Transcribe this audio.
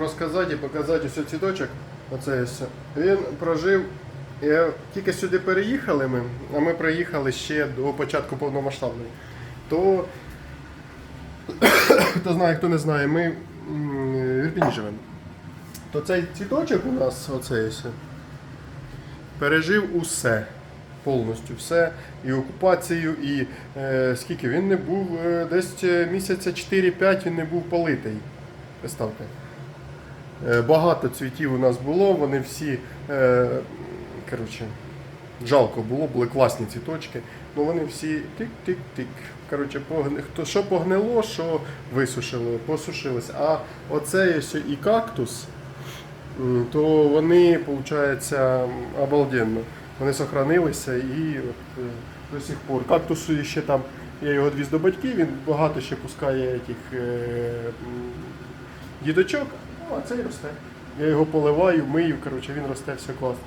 Розказати і показати ось цвіточок. Оце ось. Він прожив. е, Тільки сюди переїхали ми, а ми приїхали ще до початку повномасштабної. То хто знає, хто не знає, ми в Ірпіні живемо. То цей цвіточок у нас, оцей пережив усе. Повністю все. І окупацію, і е, скільки він не був, е, десь е, місяця 4-5 він не був политий. Представте. Е, Багато цвітів у нас було, вони всі, е, коротше, жалко було, були класні цвіточки. Ну вони всі тик-тик-тик. Коротше, погни... що погнило, що висушило, посушилось. А оце ось і кактус, то вони, виходить, обалденно. Вони сохранилися і от, е, до сих пор. Кактусу ще там, я його відвіз до батьків, він багато ще пускає тих е, діточок, а цей росте. Я його поливаю, мию, коротше, він росте все класно.